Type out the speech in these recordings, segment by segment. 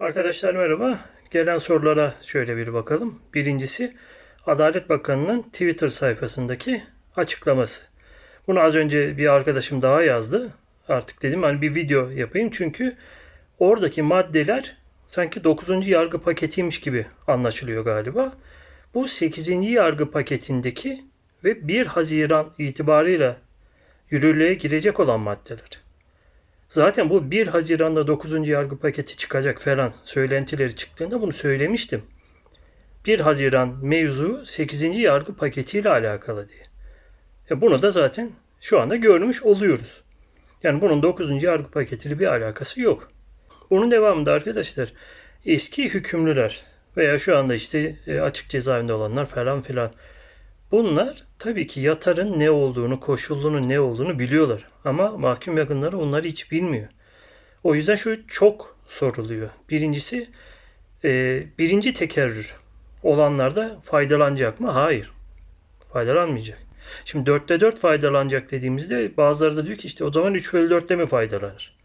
Arkadaşlar merhaba. Gelen sorulara şöyle bir bakalım. Birincisi Adalet Bakanı'nın Twitter sayfasındaki açıklaması. Bunu az önce bir arkadaşım daha yazdı. Artık dedim hani bir video yapayım çünkü oradaki maddeler sanki 9. yargı paketiymiş gibi anlaşılıyor galiba. Bu 8. yargı paketindeki ve 1 Haziran itibarıyla yürürlüğe girecek olan maddeler. Zaten bu 1 Haziran'da 9. yargı paketi çıkacak falan söylentileri çıktığında bunu söylemiştim. 1 Haziran mevzu 8. yargı paketiyle alakalı diye. E bunu da zaten şu anda görmüş oluyoruz. Yani bunun 9. yargı paketiyle bir alakası yok. Bunun devamında arkadaşlar eski hükümlüler veya şu anda işte e, açık cezaevinde olanlar falan filan Bunlar tabii ki yatarın ne olduğunu, koşullunun ne olduğunu biliyorlar. Ama mahkum yakınları onları hiç bilmiyor. O yüzden şu çok soruluyor. Birincisi e, birinci tekerrür olanlarda faydalanacak mı? Hayır. Faydalanmayacak. Şimdi dörtte dört faydalanacak dediğimizde bazıları da diyor ki işte o zaman 3 bölü 4'te mi faydalanır?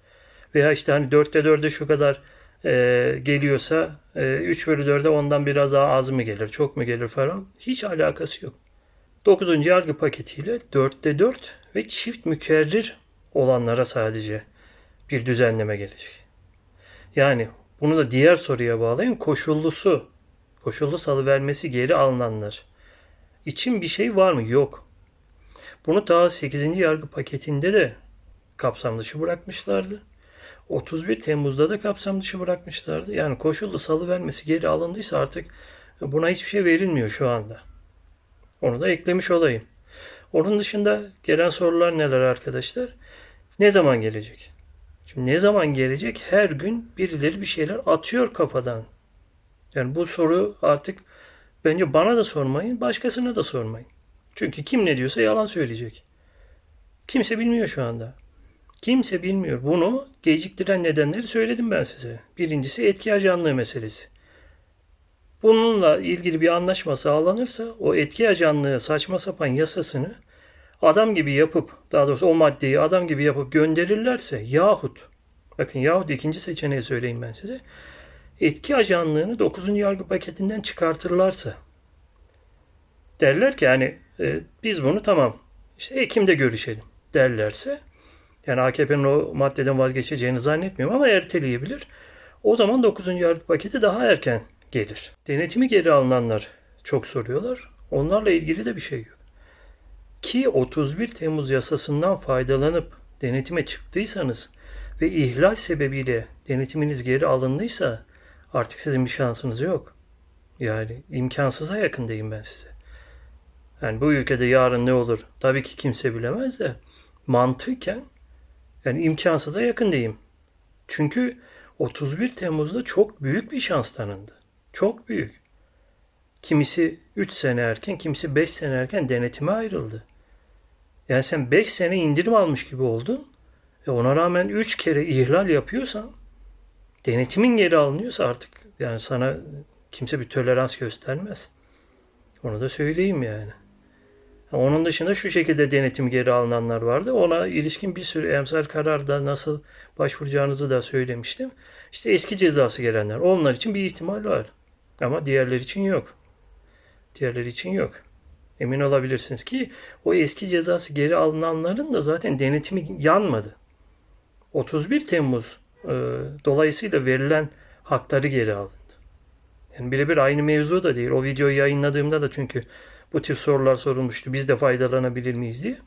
Veya işte hani dörtte dörde şu kadar e, geliyorsa e, 3 bölü 4'e ondan biraz daha az mı gelir, çok mu gelir falan. Hiç alakası yok. 9. yargı paketiyle 4'te 4 ve çift mükerrir olanlara sadece bir düzenleme gelecek. Yani bunu da diğer soruya bağlayın. Koşullusu, koşullu salıvermesi geri alınanlar için bir şey var mı? Yok. Bunu ta 8. yargı paketinde de kapsam dışı bırakmışlardı. 31 Temmuz'da da kapsam dışı bırakmışlardı. Yani koşullu salıvermesi geri alındıysa artık buna hiçbir şey verilmiyor şu anda. Onu da eklemiş olayım. Onun dışında gelen sorular neler arkadaşlar? Ne zaman gelecek? Şimdi ne zaman gelecek? Her gün birileri bir şeyler atıyor kafadan. Yani bu soru artık bence bana da sormayın, başkasına da sormayın. Çünkü kim ne diyorsa yalan söyleyecek. Kimse bilmiyor şu anda. Kimse bilmiyor. Bunu geciktiren nedenleri söyledim ben size. Birincisi etki ajanlığı meselesi. Bununla ilgili bir anlaşma sağlanırsa o etki ajanlığı saçma sapan yasasını adam gibi yapıp daha doğrusu o maddeyi adam gibi yapıp gönderirlerse yahut bakın yahut ikinci seçeneği söyleyeyim ben size etki ajanlığını 9. yargı paketinden çıkartırlarsa derler ki yani e, biz bunu tamam işte Ekim'de görüşelim derlerse yani AKP'nin o maddeden vazgeçeceğini zannetmiyorum ama erteleyebilir. O zaman 9. yargı paketi daha erken gelir. Denetimi geri alınanlar çok soruyorlar. Onlarla ilgili de bir şey yok. Ki 31 Temmuz yasasından faydalanıp denetime çıktıysanız ve ihlal sebebiyle denetiminiz geri alındıysa artık sizin bir şansınız yok. Yani imkansıza yakındayım ben size. Yani bu ülkede yarın ne olur tabii ki kimse bilemez de mantıken yani imkansıza yakındayım. Çünkü 31 Temmuz'da çok büyük bir şans tanındı. Çok büyük. Kimisi 3 sene erken, kimisi 5 sene erken denetime ayrıldı. Yani sen 5 sene indirim almış gibi oldun. E ona rağmen 3 kere ihlal yapıyorsan denetimin geri alınıyorsa artık yani sana kimse bir tolerans göstermez. Onu da söyleyeyim yani. Onun dışında şu şekilde denetim geri alınanlar vardı. Ona ilişkin bir sürü emsal kararda nasıl başvuracağınızı da söylemiştim. İşte eski cezası gelenler. Onlar için bir ihtimal var. Ama diğerler için yok. Diğerleri için yok. Emin olabilirsiniz ki o eski cezası geri alınanların da zaten denetimi yanmadı. 31 Temmuz e, dolayısıyla verilen hakları geri alındı. Yani birebir aynı mevzu da değil. O videoyu yayınladığımda da çünkü bu tür sorular sorulmuştu. Biz de faydalanabilir miyiz diye.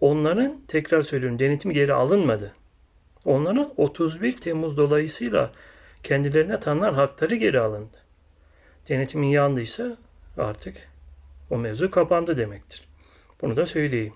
Onların tekrar söylüyorum denetimi geri alınmadı. Onların 31 Temmuz dolayısıyla kendilerine tanınan hakları geri alındı denetimin yandıysa artık o mevzu kapandı demektir. Bunu da söyleyeyim.